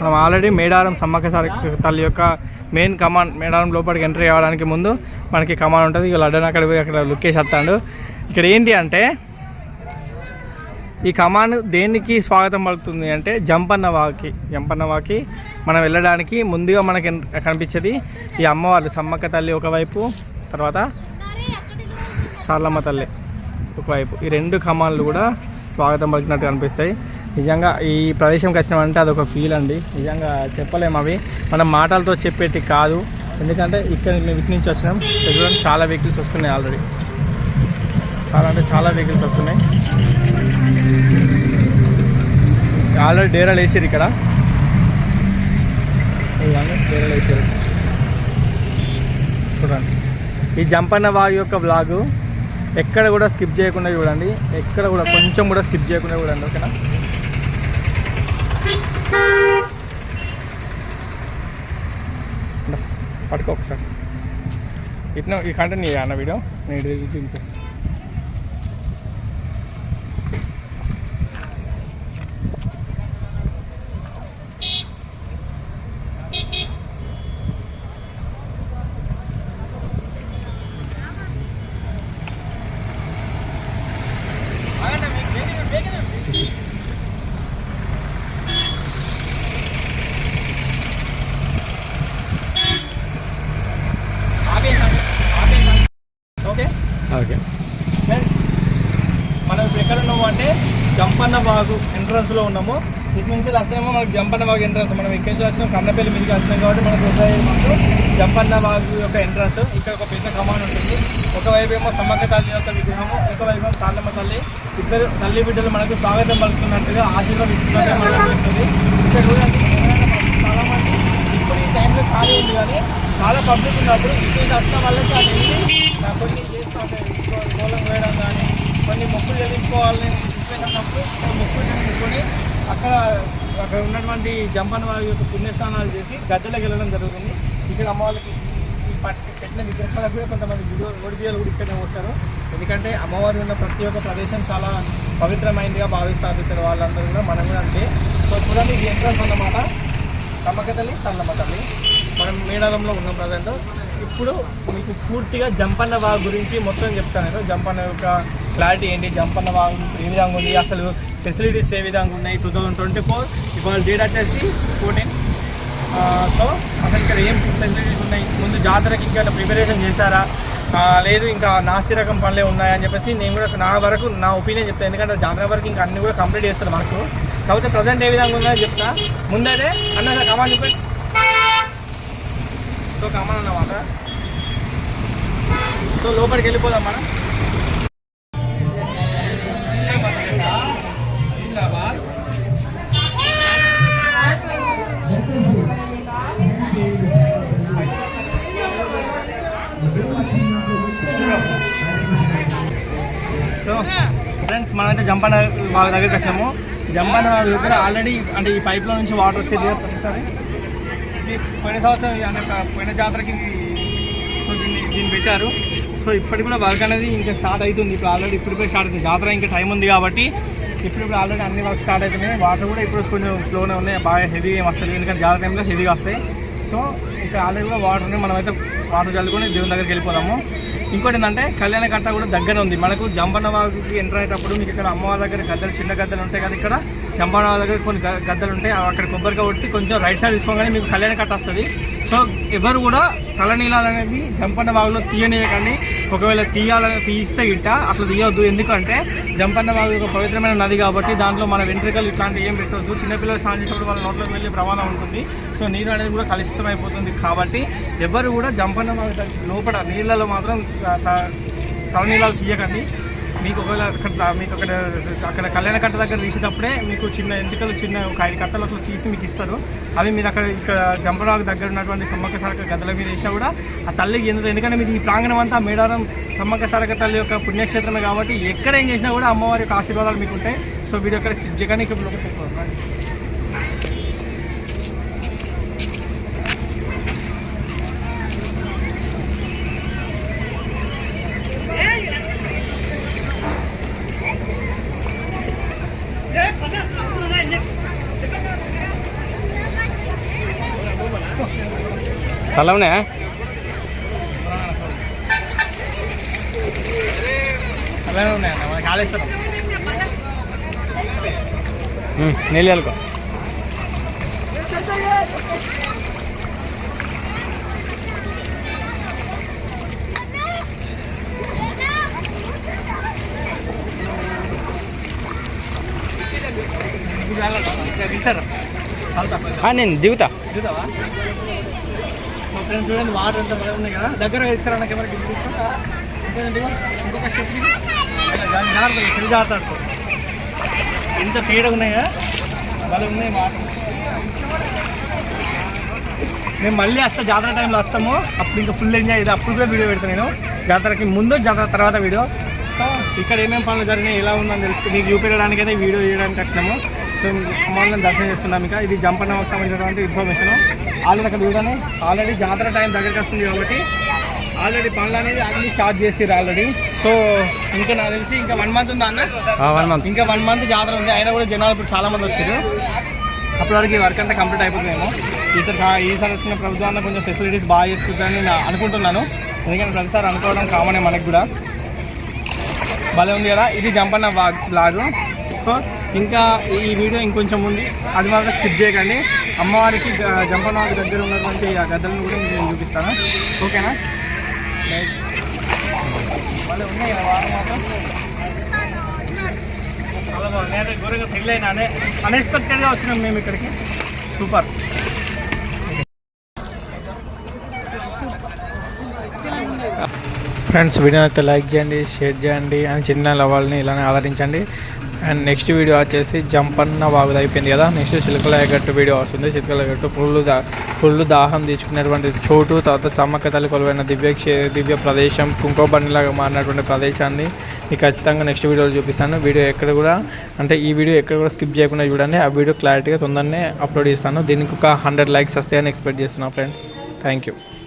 మనం already Medaram Sammakka sir తల్లి యొక్క మెయిన్ కమాన్ మేడారం లోపలికి ఎంట్రీ అవ్వడానికి ముందు మనకి కమాన్ ఉంటుంది. ఇక లడ్డన్ అక్కడ పోయి అక్కడ లుక్కేసి వస్తాడు. ఇక్కడ ఏంటి అంటే ఈ కమాన్ దేనికి స్వాగతం పలుకుతుంది అంటే జంపన్న వాకి జంపన్న వాకి మనం వెళ్ళడానికి ముందుగా మనకి ఎన్- కనిపించేది ఈ అమ్మవారు సమ్మక్క తల్లి ఒకవైపు తర్వాత సార్లమ్మ తల్లి ఒకవైపు. ఈ రెండు కమాన్లు కూడా స్వాగతం పలికినట్టు కనిపిస్తాయి. నిజంగా ఈ ప్రదేశంకి వచ్చినామంటే అదొక ఫీల్ అండి. నిజంగా చెప్పలేము అవి. మనం మాటలతో చెప్పేటి కాదు. ఎందుకంటే ఇక్కడ మేము ఇటు నుంచి వచ్చినాం. ఇక్కడ చాలా వెహికల్స్ వస్తున్నాయి ఆల్రెడీ చాలా అంటే చాలా వెహికల్స్ వస్తున్నాయి. ఆల్రెడీ డేరాలు వేసారు ఇక్కడ. డేరాలు వేసారు చూడండి. ఈ జంపన్న వాగు యొక్క వ్లాగు ఎక్కడ కూడా స్కిప్ చేయకుండా చూడండి. ఎక్కడ కూడా కొంచెం కూడా స్కిప్ చేయకుండా చూడండి. ఓకేనా? పట్టుకో ఒకసారి. ఇట్లా ఈ కంటే నీ అన్న వీడియో నేను ఇటు తిరిగి ఓకే. ఫ్రెండ్స్ మనం ఇప్పుడు ఎక్కడ ఉన్నాము అంటే జంపన్న బాగు ఎంట్రన్స్లో ఉన్నాము. ఇటు నుంచి వస్తేమో మనకు జంపన్న బాగు ఎంట్రన్స్ మనం ఇక్కడి నుంచి వచ్చినాం? కన్నపల్లి మీదకి వచ్చినాం కాబట్టి మనకు ఎదురయ్యేది మాకు జంపన్న బాగు యొక్క ఎంట్రన్స్ ఇక్కడ ఒక పెద్ద కమాన్ ఉంటుంది. ఒకవైపు ఏమో సమ్మక్క తల్లి యొక్క విగ్రహము ఒకవైపు ఏమో సాలమ్మ తల్లి. ఇద్దరు తల్లి బిడ్డలు మనకు స్వాగతం పలుకుతున్నట్టుగా ఆశీర్వదిస్తున్నట్టుగా మనకు ఉంటుంది ఇక్కడ చూడండి ఇప్పుడు ఈ టైంలో ఖాళీ ఉంది కానీ చాలా పబ్లిక్ ఉన్నప్పుడు ఇటు వచ్చిన వాళ్ళకి అది కొన్ని చేస్తుంటే వేయడం కానీ కొన్ని మొక్కులు చెల్లించుకోవాలని సిచ్యువేషన్ ఉన్నప్పుడు మొక్కులు చెల్లించుకొని అక్కడ అక్కడ ఉన్నటువంటి జంపన్న వారి యొక్క పుణ్యస్నానాలు చేసి గద్దెలకు వెళ్ళడం జరుగుతుంది. ఇక్కడ అమ్మవాళ్ళకి ఈ పెట్టిన విగ్రహాలకు కూడా కొంతమంది గుడి ఒడిబియ్యాలు కూడా ఇక్కడనే వస్తారు ఎందుకంటే అమ్మవారు ఉన్న ప్రతి ఒక్క ప్రదేశం చాలా పవిత్రమైనదిగా భావిస్తారు ఇక్కడ వాళ్ళందరూ కూడా మనం కూడా అంతే. సో చూడండి ఇది ఎంట్రన్స్ అన్నమాట. తమ్మక తల్లి తల్లమ్మ తల్లి. మనం మేడారంలో ఉన్నాం ప్రజెంట్. ఇప్పుడు మీకు పూర్తిగా జంపన్న వాగు గురించి మొత్తం చెప్తాను. నేను జంపన్న యొక్క క్లారిటీ ఏంటి? జంపన్న వాగు ఏ విధంగా ఉంది? అసలు ఫెసిలిటీస్ ఏ విధంగా ఉన్నాయి? టూ థౌజండ్ ట్వంటీ ఫోర్ ఇవాళ డేట్ వచ్చేసి ఫోర్టీన్ సో అసలు ఇక్కడ ఏం ఫెసిలిటీస్ ఉన్నాయి? ముందు జాతరకి ఇంకా ప్రిపరేషన్ చేశారా? లేదు ఇంకా నాసి రకం పనులే ఉన్నాయని చెప్పేసి నేను కూడా నా వరకు నా ఒపీనియన్ చెప్తాను ఎందుకంటే జాతర వరకు ఇంకా అన్ని కూడా కంప్లీట్ చేస్తారు మాకు. కాకపోతే ప్రజెంట్ ఏ విధంగా ఉందని చెప్తా. ముందైతే అన్న కమాన్ చెప్పి. సో కమాన్ అన్నమాట సో లోపలికి వెళ్ళిపోదాం మనం. సో ఫ్రెండ్స్ మనమైతే జంపన్న వాళ్ళ దగ్గరికి వచ్చాము. జంపన్న వాళ్ళ దగ్గర ఆల్రెడీ అంటే ఈ పైప్లో నుంచి వాటర్ వచ్చేది ప్రతిసారి. పోయిన సంవత్సరం అంటే పోయిన జాతరకి దీన్ని పెట్టారు. సో ఇప్పటికి కూడా వర్క్ అనేది ఇంకా స్టార్ట్ అవుతుంది. ఇప్పుడు ఆల్రెడీ ఇప్పుడు స్టార్ట్ అవుతుంది. జాతర ఇంకా టైం ఉంది కాబట్టి ఇప్పుడు ఇప్పుడు ఆల్రెడీ అన్ని వర్క్ స్టార్ట్ అవుతున్నాయి. వాటర్ కూడా ఇప్పుడు కొంచెం స్లోనే ఉన్నాయి. బాగా హెవీ ఏం వస్తుంది ఎందుకంటే జాతర టైంలో హెవీగా వస్తాయి. సో ఇక్కడ ఆల్రెడీ కూడా వాటర్ మనమైతే వాటర్ చల్లుకొని దేవుని దగ్గరికి వెళ్ళిపోదాము. ఇంకోటి ఏంటంటే కళ్యాణ కట్ట కూడా దగ్గర ఉంది. మనకు జంపన్న ఎంటర్ అయ్యేటప్పుడు మీకు ఇక్కడ అమ్మవారి దగ్గర గద్దలు చిన్న గద్దలు ఉంటాయి కదా ఇక్కడ. జంపన్న దగ్గర కొన్ని గద్దలు ఉంటాయి. అక్కడ కొబ్బరికాయ కొట్టి కొంచెం రైట్ సైడ్ తీసుకోగానే మీకు కళ్యాణ కట్ట వస్తుంది. సో ఎవరు కూడా తలనీలాలు అనేవి జంపన్న వాగులో తీయనీయకండి. ఒకవేళ తీయాలని తీస్తే గిట్ట అట్లా తీయొద్దు. ఎందుకంటే జంపన్న బావి ఒక పవిత్రమైన నది కాబట్టి దాంట్లో మన వెంట్రుకలు ఇట్లాంటివి ఏం పెట్టవద్దు చిన్నపిల్లలు స్నానం చేసినప్పుడు వాళ్ళ నోట్లోకి వెళ్ళే ప్రమాదం ఉంటుంది. సో నీరు అనేది కూడా కలుషితం అయిపోతుంది కాబట్టి ఎవరు కూడా జంపన్న బావి లోపల నీళ్ళలో మాత్రం త- త- తలనీలాలు తీయకండి. మీకు ఒకవేళ అక్కడ మీకు అక్కడ అక్కడ కళ్యాణ కట్ట దగ్గర తీసేటప్పుడే మీకు చిన్న ఎంటికలు చిన్న ఒక ఐదు కట్టలు అట్లా తీసి మీకు ఇస్తారు. అవి మీరు అక్కడ ఇక్కడ జంపరాకు దగ్గర ఉన్నటువంటి సమ్మక్క సారక గద్దల మీద వేసినా కూడా ఆ తల్లికి ఎందుకు ఎందుకంటే మీరు ఈ ప్రాంగణం అంతా మేడారం సమ్మక్క సారక తల్లి యొక్క పుణ్యక్షేత్రమే కాబట్టి ఎక్కడ ఏం చేసినా కూడా అమ్మవారి యొక్క ఆశీర్వాదాలు మీకు ఉంటాయి. సో వీడియో అక్కడ జగన్ ఇక్కడ స్థలంనే అలానే ఉన్నాయన్న మన కాళేశ్వరం. వెళ్ళుకో ఇది నేను దిగుతా. దిగుతావా? మా చూడండి వాటర్ అంతా బాగా ఉన్నాయి కదా. దగ్గర తీసుకురా కెమెరా ఇంకొక స్టెప్ జాగ్రత్త ఫుల్ జాగ్రత్త ఎంత తేడా ఉన్నాయా భలే ఉన్నాయి వాటర్. మేము మళ్ళీ వస్తా జాతర టైంలో వస్తాము. అప్పుడు ఇంకా ఫుల్ ఎంజాయ్ ఇది అప్పుడు కూడా వీడియో పెడతాను నేను. జాతరకి ముందు జాతర తర్వాత వీడియో ఇక్కడ ఏమేమి పనులు జరిగినాయి ఎలా ఉందని తెలుసు మీకు చూపించడానికి అయితే వీడియో చేయడానికి వచ్చినాము. సో దర్శనం చేసుకున్నాం ఇంకా. ఇది జంపన్న సంబంధించినటువంటి ఇన్ఫర్మేషన్ ఆల్రెడీ అక్కడ చూడని ఆల్రెడీ జాతర టైం దగ్గరికి వస్తుంది కాబట్టి ఆల్రెడీ పనులు అనేది అన్ని స్టార్ట్ చేసిర్రు ఆల్రెడీ సో ఇంకా నాకు తెలిసి ఇంకా వన్ మంత్ ఉందా అన్న? వన్ మంత్ ఇంకా వన్ మంత్ జాతర ఉంది. అయినా కూడా జనాలు ఇప్పుడు చాలా మంది వచ్చారు అప్పటి వరకు ఈ వర్క్ అంతా కంప్లీట్ అయిపోతుందేమో. ఈసారి ఈసారి వచ్చిన ప్రభుత్వాన్ని కొంచెం ఫెసిలిటీస్ బాగా చేస్తుందని నేను అనుకుంటున్నాను. ఎందుకంటే ప్రతిసారి అనుకోవడం కామనే మనకి కూడా. భలే ఉంది కదా. ఇది జంపన్న బ్లాగ్ సో ఇంకా ఈ వీడియో ఇంకొంచెం ఉంది అది మాత్రం స్కిప్ చేయకండి. అమ్మవారికి జ- జంపన్న వారి దగ్గర ఉన్నటువంటి ఆ గద్దలను కూడా మీకు నేను చూపిస్తాను. ఓకేనా. భలే ఉన్నాయి వారు మాత్రం. ఘోరంగా అయినా అనే అన్ఎక్స్పెక్టెడ్గా వచ్చినాం మేము ఇక్కడికి. సూపర్. ఫ్రెండ్స్ వీడియో అయితే లైక్ చేయండి షేర్ చేయండి అండ్ చిన్న లవాల్ని ఇలానే ఆదరించండి. అండ్ నెక్స్ట్ వీడియో వచ్చేసి జంపన్న వాగుది అయిపోయింది కదా. నెక్స్ట్ చిలకల ఎగట్టు వీడియో వస్తుంది. చిలకల ఎగట్టు పుల్లు దా పుల్లు దాహం తీసుకునేటువంటి చోటు తర్వాత చమ్మక్క తల్లి కొలువైన దివ్య దివ్య ప్రదేశం కుంకోబండిలాగా మారినటువంటి ప్రదేశాన్ని మీకు ఖచ్చితంగా నెక్స్ట్ వీడియోలో చూపిస్తాను. వీడియో ఎక్కడ కూడా అంటే ఈ వీడియో ఎక్కడ కూడా స్కిప్ చేయకుండా చూడండి. ఆ వీడియో క్లారిటీగా తొందరనే అప్లోడ్ చేస్తాను. దీనికి ఒక హండ్రెడ్ లైక్స్ వస్తాయని ఎక్స్పెక్ట్ చేస్తున్నాను ఫ్రెండ్స్. Thank you